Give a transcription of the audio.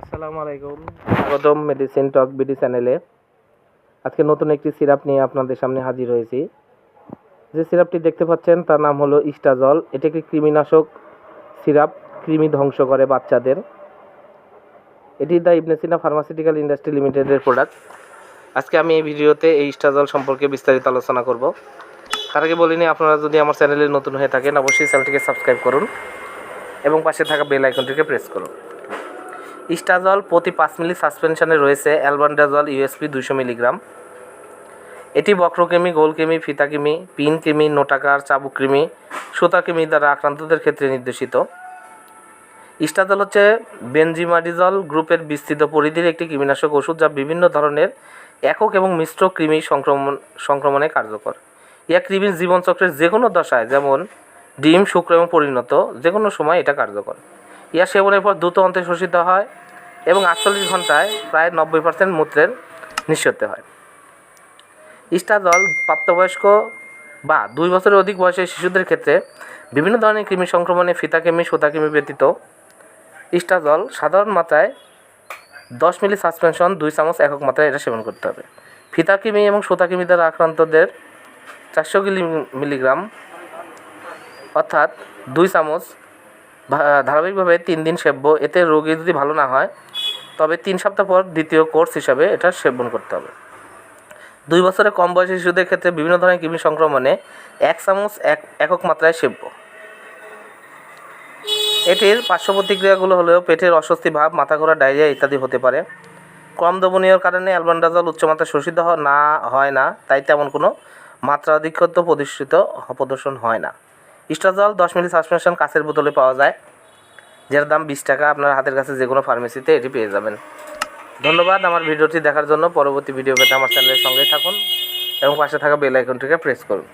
আসসালামু আলাইকুম। স্বাগতম মেডিসিন টক বিডি চ্যানেলে আজকে নতুন একটি সিরাপ নিয়ে আপনাদের সামনে হাজির হয়েছি। যে সিরাপটি দেখতে পাচ্ছেন, তার নাম হলো ইস্টাজল এটি একটি কৃমিনাশক সিরাপ, কৃমি ধ্বংস করে বাচ্চাদের। এটি দ্য ইবনেসিনা ফার্মাসিউটিক্যাল ইন্ডাস্ট্রি লিমিটেডের প্রোডাক্ট আজকে আমি এই ভিডিওতে এই ইস্টাজল সম্পর্কে বিস্তারিত আলোচনা করব। তার আগে বলিনি, আপনারা যদি আমার চ্যানেলে নতুন হয়ে থাকেন, অবশ্যই চ্যানেলটিকে সাবস্ক্রাইব করুন এবং পাশে থাকা বেল আইকনটিকে প্রেস করুন। ইস্টাজল প্রতি পাঁচ মিলি সাসপেনশনে রয়েছে অ্যালবান্ডাজল ইউএসপি দুশো মিলিগ্রাম। এটি বক্রকৃমি, গোলকৃমি, ফিতাকৃমি, পিনকৃমি, নোটাকার চাবুকৃমি সুতাকৃমি দ্বারা আক্রান্তদের ক্ষেত্রে নির্দেশিত। ইস্টাজল হচ্ছে বেনজিমাডিজল গ্রুপের বিস্তৃত পরিধির একটি কৃমিনাশক ওষুধ যা বিভিন্ন ধরনের একক এবং মিশ্র কৃমি সংক্রমণ সংক্রমণে কার্যকর। ইয়া কৃমির জীবনচক্রের যে কোনো দশায়, যেমন ডিম, শুক্র এবং পরিণত যে কোনো সময় এটা কার্যকর। ইয়া সেবনের পর দ্রুত অন্তে শোষিত হয় এবং আটচল্লিশ ঘন্টায় প্রায় নব্বই পার্সেন্ট মূত্রের নিঃসরতে হয়। ইস্টাজল প্রাপ্তবয়স্ক বা দুই বছরের অধিক বয়সের শিশুদের ক্ষেত্রে বিভিন্ন ধরনের কৃমি সংক্রমণে ফিতাকৃমি সুতাকৃমি ব্যতীত ইস্টাজল সাধারণ মাত্রায় দশ মিলি সাসপেনশন, দুই চামচ একক মাত্রায় এটা সেবন করতে হবে। ফিতাকৃমি এবং সুতাকৃমি দ্বারা আক্রান্তদের চারশো মিলিগ্রাম অর্থাৎ দুই চামচ ধারাবাহিকভাবে তিন দিন সেব্য। এতে রোগী যদি ভালো না হয়, তবে তিন সপ্তাহ পর দ্বিতীয় কোর্স হিসাবে এটা সেবন করতে হবে। দুই বছরের কম বয়সী শিশুদের ক্ষেত্রে বিভিন্ন ধরনের কৃমি সংক্রমণে এক চামচ, এক, একক মাত্রায় সেব্য। এটির পার্শ্ব প্রতিক্রিয়াগুলো হলেও পেটের অস্বস্তি ভাব, মাথা ঘোরা, ডায়রিয়া ইত্যাদি হতে পারে। কম দমনীয়র কারণে অ্যালবান্ডাজল উচ্চমাত্রায় শোষিত না হয় না, তাই তেমন কোনো মাত্রাধিক্যত প্রদর্শিত প্রদর্শন হয় না। ইস্টাজল দশ মিলি সাসপেনশন কাঁচের বোতলে পাওয়া যায়। যার দাম বিশ টাকা, আপনার হাতের কাছে যে কোনো ফার্মেসিতে এটি পেয়ে যাবেন। ধন্যবাদ আমার ভিডিওটি দেখার জন্য। পরবর্তী ভিডিও পেতে আমার চ্যানেলের সঙ্গেই থাকুন এবং পাশে থাকা বেল আইকনটিকে প্রেস করুন।